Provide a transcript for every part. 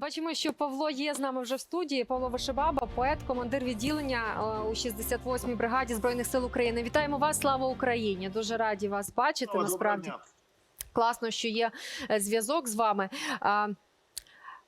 Бачимо, що Павло є з нами вже в студії. Павло Вишибаба, поет, командир відділення е, у 68-й бригаді збройних сил України. Вітаємо вас! Слава Україні! Дуже раді вас бачити. Насправді класно, що є е, зв'язок з вами.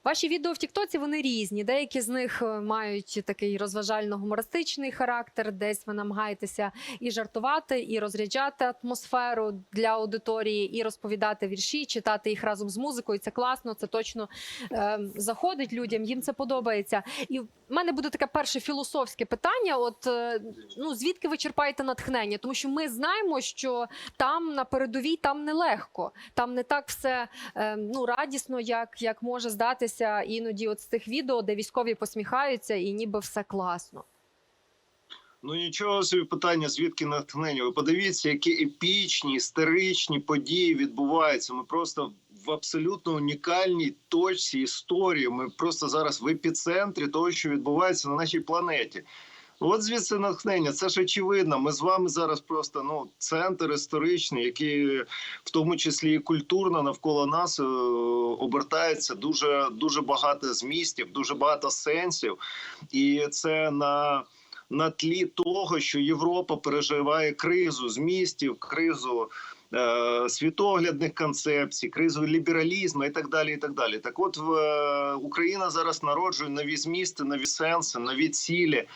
Ваші відео в Тіктоці вони різні. Деякі з них е, мають такий розважально-гумористичний характер. Десь ви намагаєтеся і жартувати, і розряджати атмосферу для аудиторії, і розповідати вірші, читати їх разом з музикою. Це класно, це точно е, заходить людям. Їм це подобається. І в мене буде таке перше філософське питання: от е, ну звідки ви черпаєте натхнення? Тому що ми знаємо, що там на передовій там нелегко, там не так все е, ну радісно, як, як може здатися іноді от з цих відео, де військові посміхаються, і ніби все класно. Ну нічого собі питання, звідки натхнення. Ви подивіться, які епічні, історичні події відбуваються. Ми просто в абсолютно унікальній точці історії. Ми просто зараз в епіцентрі того, що відбувається на нашій планеті. От звідси натхнення, це ж очевидно. Ми з вами зараз просто ну центр історичний, який в тому числі і культурно навколо нас е, обертається дуже дуже багато змістів, дуже багато сенсів, і це на на тлі того, що Європа переживає кризу змістів, кризу е, світоглядних концепцій, кризу лібералізму і так далі. І так далі. Так, от е, Україна зараз народжує нові змісти, нові сенси, нові цілі.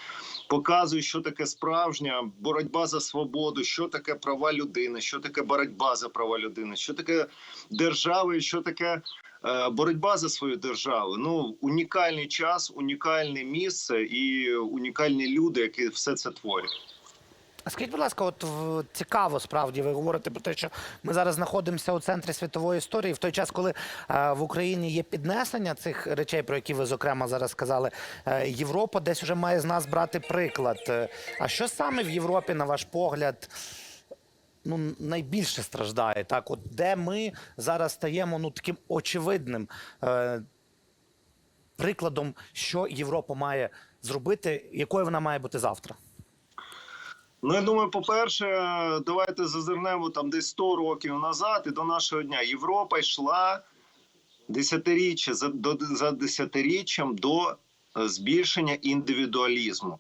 Показує, що таке справжня боротьба за свободу, що таке права людини, що таке боротьба за права людини, що таке держава, і що таке е, боротьба за свою державу. Ну унікальний час, унікальне місце і унікальні люди, які все це творять. А Скажіть, будь ласка, от цікаво справді ви говорите про те, що ми зараз знаходимося у центрі світової історії в той час, коли е, в Україні є піднесення цих речей, про які ви зокрема зараз сказали. е, Європа десь вже має з нас брати приклад. Е, А що саме в Європі, на ваш погляд, ну найбільше страждає? Так, от де ми зараз стаємо ну таким очевидним е, прикладом, що Європа має зробити, якою вона має бути завтра? Ну я думаю, по-перше, давайте зазирнемо там десь 100 років назад і до нашого дня. Європа йшла десятиріччя за до за десятиріччям до е, збільшення індивідуалізму.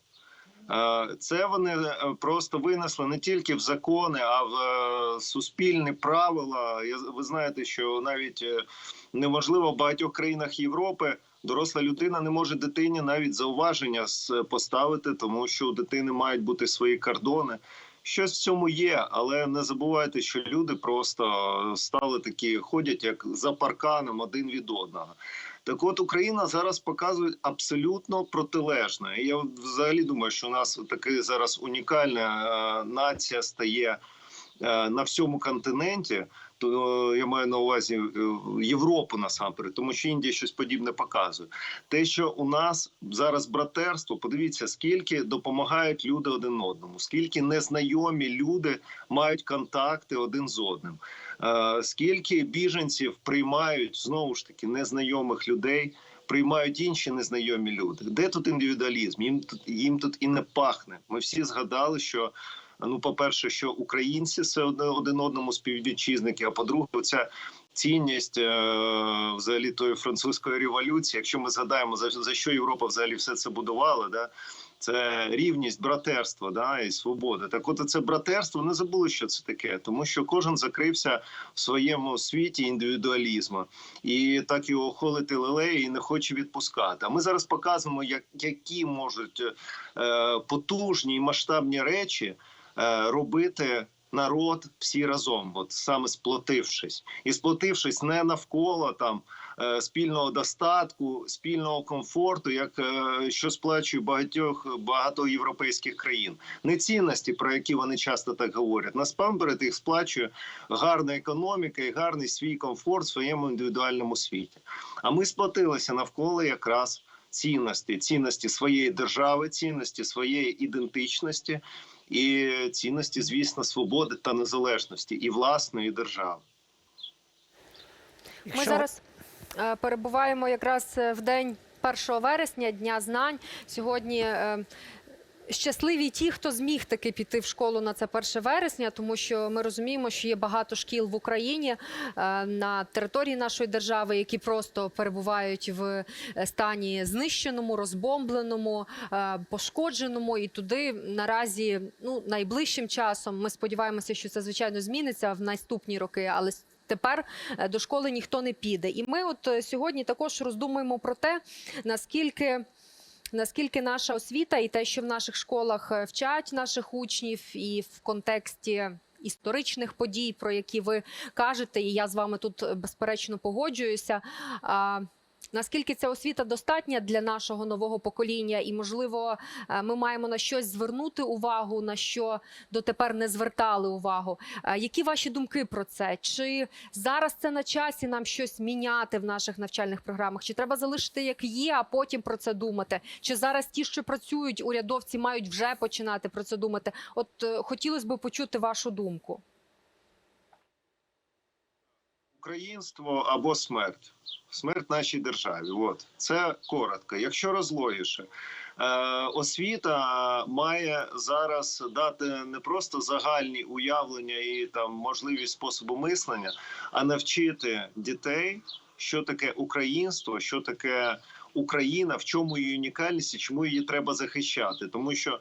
Е, Це вони е, просто винесли не тільки в закони, а в е, суспільні правила. Ви знаєте, що навіть неможливо в багатьох країнах Європи доросла людина не може дитині навіть зауваження поставити, тому що у дитини мають бути свої кордони. Щось в цьому є, але не забувайте, що люди просто стали такі, ходять як за парканом один від одного. Так от Україна зараз показує абсолютно протилежне. Я взагалі думаю, що у нас таки зараз унікальна е, нація стає е, на всьому континенті. То е, я маю на увазі Європу насамперед, тому що Індія щось подібне показує. Те, що у нас зараз братерство, подивіться, скільки допомагають люди один одному, скільки незнайомі люди мають контакти один з одним. Е, Скільки біженців приймають знову ж таки незнайомих людей, приймають інші незнайомі люди. Де тут індивідуалізм? Їм тут їм тут і не пахне. Ми всі згадали, що ну, по-перше, що українці одне один одному співвітчизники. А по-друге, ця цінність е, взагалі тої французької революції. Якщо ми згадаємо за, за що Європа взагалі все це будувала, да. Це рівність, братерство, да, і свобода. Так, от це братерство не забули, що це таке, тому що кожен закрився в своєму світі індивідуалізму, і так його холити лелеї і не хоче відпускати. А ми зараз показуємо, як які можуть е, потужні і масштабні речі е, робити. Народ всі разом, от саме сплотившись, і сплотившись не навколо там спільного достатку, спільного комфорту, як е, що сплачує багатьох багато європейських країн, не цінності, про які вони часто так говорять. Насамперед їх сплачує гарна економіка і гарний свій комфорт в своєму індивідуальному світі. А ми сплотилися навколо якраз цінності, цінності своєї держави, цінності своєї ідентичності. І цінності, звісно, свободи та незалежності і власної держави. Ми Якщо- зараз е, перебуваємо якраз е, в день 1 вересня, Дня знань. Сьогодні е, Щасливі ті, хто зміг таки піти в школу на це 1 вересня, тому що ми розуміємо, що є багато шкіл в Україні е, на території нашої держави, які просто перебувають в е, стані знищеному, розбомбленому, е, пошкодженому. І туди наразі ну найближчим часом ми сподіваємося, що це звичайно зміниться в наступні роки, але Тепер е, до школи ніхто не піде, і ми, от е, сьогодні, також роздумуємо про те, наскільки наскільки наша освіта і те, що в наших школах е, вчать наших учнів, і в контексті історичних подій, про які ви кажете, і я з вами тут безперечно погоджуюся. Наскільки ця освіта достатня для нашого нового покоління, і можливо, е, ми маємо на щось звернути увагу, на що дотепер не звертали увагу. Е, Які ваші думки про це? Чи зараз це на часі нам щось міняти в наших навчальних програмах? Чи треба залишити як є, а потім про це думати? Чи зараз ті, що працюють, урядовці мають вже починати про це думати? От е, хотілося б почути вашу думку. Українство або смерть. Смерть нашій державі. От це коротко. Якщо розлогіше, е, освіта має зараз дати не просто загальні уявлення і там можливість способу мислення, а навчити дітей, що таке українство, що таке Україна, в чому її унікальність і чому її треба захищати, тому що.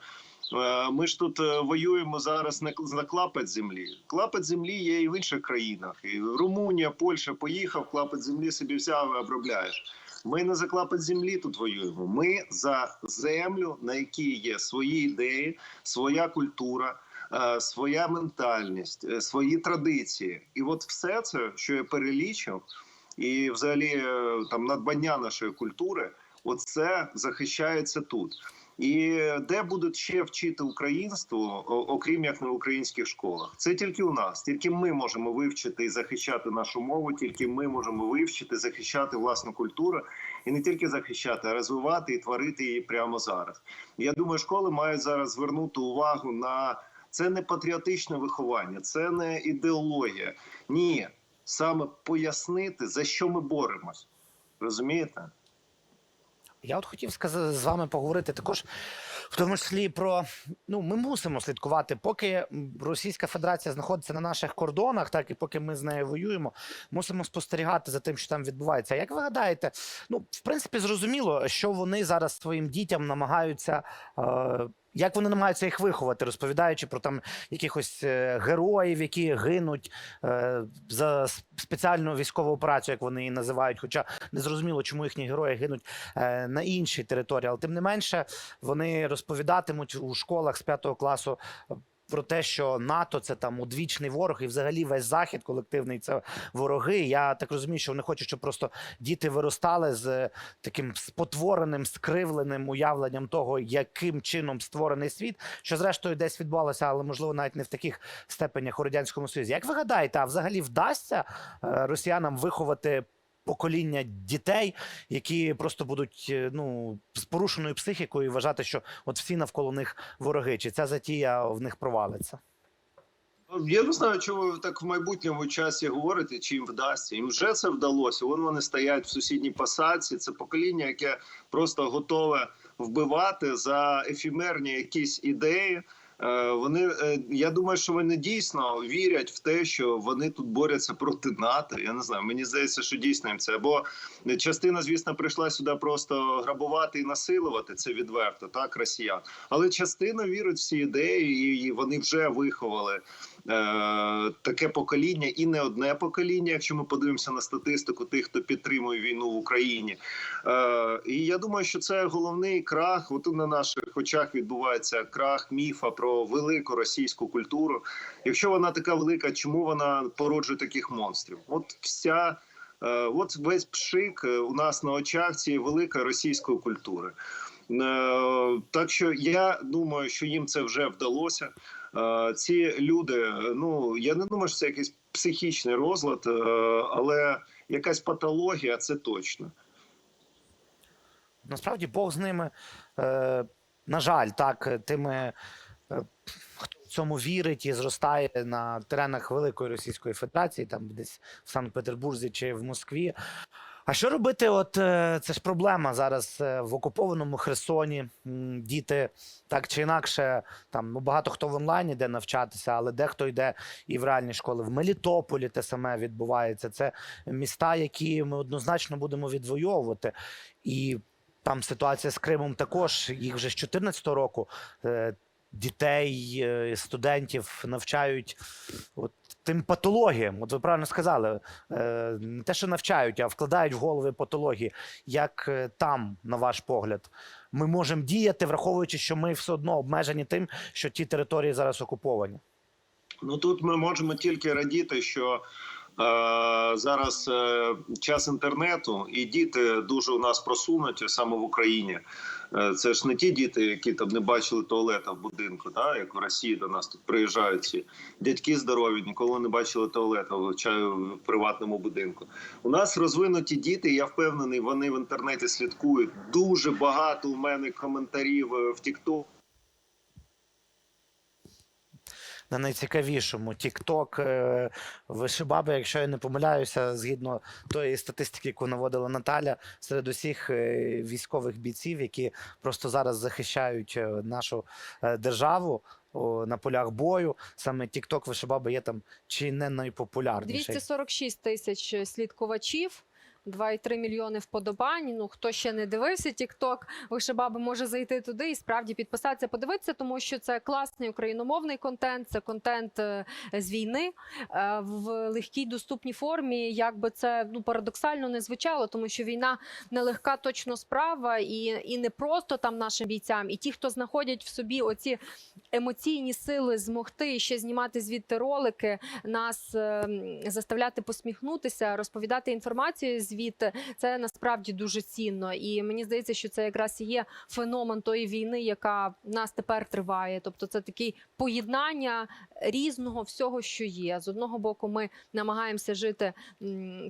Е, Ми ж тут е, воюємо зараз на на клапоть землі. Клапоть землі є і в інших країнах. І Румунія, Польща поїхав, клапоть землі собі взяв обробляєш. Ми не за клапоть землі тут воюємо. Ми за землю, на якій є свої ідеї, своя культура, е, своя ментальність, свої традиції. І от все це, що я перелічив, і взагалі там надбання нашої культури, оце захищається тут. І де будуть ще вчити українство, окрім як на українських школах? Це тільки у нас, тільки ми можемо вивчити і захищати нашу мову, тільки ми можемо вивчити, захищати власну культуру і не тільки захищати, а розвивати і творити її прямо зараз. Я думаю, школи мають зараз звернути увагу на це не патріотичне виховання, це не ідеологія. Ні, саме пояснити за що ми боремось. Розумієте? Я от хотів сказати з вами поговорити також, в тому числі про ну ми мусимо слідкувати, поки Російська Федерація знаходиться на наших кордонах, так і поки ми з нею воюємо, мусимо спостерігати за тим, що там відбувається. Як ви гадаєте, ну в принципі зрозуміло, що вони зараз своїм дітям намагаються. Е- як вони намагаються їх виховати, розповідаючи про там якихось е, героїв, які гинуть е, за спеціальну військову операцію, як вони її називають, хоча не зрозуміло, чому їхні герої гинуть е, на іншій території, але тим не менше вони розповідатимуть у школах з п'ятого класу. Про те, що НАТО це там одвічний ворог, і взагалі весь захід колективний це вороги. Я так розумію, що вони хочуть, щоб просто діти виростали з е, таким спотвореним, скривленим уявленням того, яким чином створений світ, що зрештою десь відбувалося, але можливо навіть не в таких степенях у радянському союзі. Як ви гадаєте, а взагалі вдасться е, росіянам виховати покоління дітей, які просто будуть е, ну з порушеною психікою вважати, що от всі навколо них вороги, чи ця затія в них провалиться? Я не знаю, чому ви так в майбутньому часі говорите, чи їм вдасться. Їм вже це вдалося. Вон вони стоять в сусідній посадці. Це покоління, яке просто готове вбивати за ефімерні якісь ідеї. Е, Вони е, я думаю, що вони дійсно вірять в те, що вони тут борються проти НАТО. Я не знаю. Мені здається, що дійсно їм це. Бо частина, звісно, прийшла сюди просто грабувати і насилувати. Це відверто, так росіян. Але частина вірить в ці ідеї, і вони вже виховали таке покоління, і не одне покоління. Якщо ми подивимося на статистику тих, хто підтримує війну в Україні. Е, і я думаю, що це головний крах. От на наших очах відбувається крах міфа про велику російську культуру. Якщо вона така велика, чому вона породжує таких монстрів? От вся. е, От весь пшик е, у нас на очах цієї великої російської культури. Е, Так що я думаю, що їм це вже вдалося. Е, Ці люди, е, ну я не думаю, що це якийсь психічний розлад, але якась патологія це точно. Насправді Бог з ними, на жаль, так, тими, хто в цьому вірить і зростає на теренах Великої Російської Федерації, там десь в Санкт-Петербурзі чи в Москві. А що робити? От е, це ж проблема зараз е, в окупованому Херсоні. Діти так чи інакше, там ну багато хто в онлайні йде навчатися, але дехто йде і в реальні школи. В Мелітополі те саме відбувається. Це міста, які ми однозначно будемо відвоювати. І там ситуація з Кримом також. Їх вже з 2014 року е, дітей, студентів навчають от тим патологіям. От ви правильно сказали, е, не те, що навчають, а вкладають в голови патології. Як е, там, на ваш погляд, ми можемо діяти, враховуючи, що ми все одно обмежені тим, що ті території зараз окуповані. Ну тут ми можемо тільки радіти, що е, зараз час інтернету, і діти дуже у нас просунуті саме в Україні. Е, це ж не ті діти, які там не бачили туалета в будинку, да, як в Росії до нас тут приїжджають ці дядьки здорові, ніколи не бачили туалета в, приватному будинку. У нас розвинуті діти. Я впевнений, вони в інтернеті слідкують. Дуже багато у мене коментарів е, в TikTok. На найцікавішому. TikTok, е, вишибаби, якщо я не помиляюся, згідно тої статистики, яку наводила Наталя, серед усіх е, військових бійців, які просто зараз захищають е, нашу державу. На полях бою саме TikTok вишибаби є там чи не найпопулярніший. 246 тисяч слідкувачів. 2,3 мільйони вподобань. Ну хто ще не дивився TikTok, Вишибаби може зайти туди і справді підписатися, подивитися, тому що це класний україномовний контент, це контент е, з війни е, в легкій доступній формі. Як би це ну парадоксально не звучало, тому що війна нелегка точно справа, і, і не просто там нашим бійцям, і ті, хто знаходять в собі оці емоційні сили змогти ще знімати звідти ролики, нас е, заставляти посміхнутися, розповідати інформацію звідти. Це насправді дуже цінно. І мені здається, що це якраз і є феномен тої війни, яка в нас тепер триває. Тобто, це таке поєднання різного всього, що є. З одного боку, ми намагаємося жити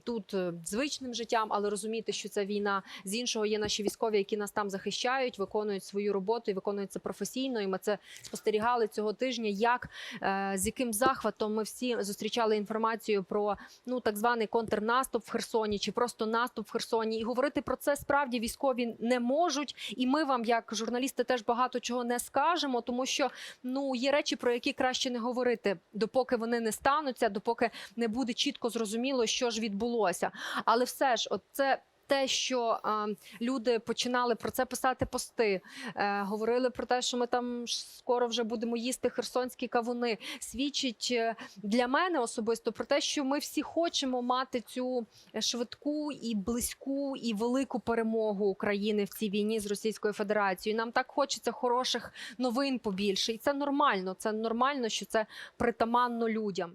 тут е, звичним життям, але розуміти, що це війна. З іншого є наші військові, які нас там захищають, виконують свою роботу і виконують це професійно. І ми це спостерігали цього тижня. Як е, з яким захватом ми всі зустрічали інформацію про ну так званий контрнаступ в Херсоні чи просто наступ в Херсоні, і говорити про це справді військові не можуть. І ми вам, як журналісти, теж багато чого не скажемо, тому що ну є речі, про які краще не говорити, допоки вони не стануться, допоки не буде чітко зрозуміло, що ж відбулося. Але все ж, от це. Те, що е, люди починали про це писати пости, е, говорили про те, що ми там скоро вже будемо їсти херсонські кавуни, свідчить е, для мене особисто про те, що ми всі хочемо мати цю швидку і близьку і велику перемогу України в цій війні з Російською Федерацією. Нам так хочеться хороших новин побільше, і це нормально. Це нормально, що це притаманно людям.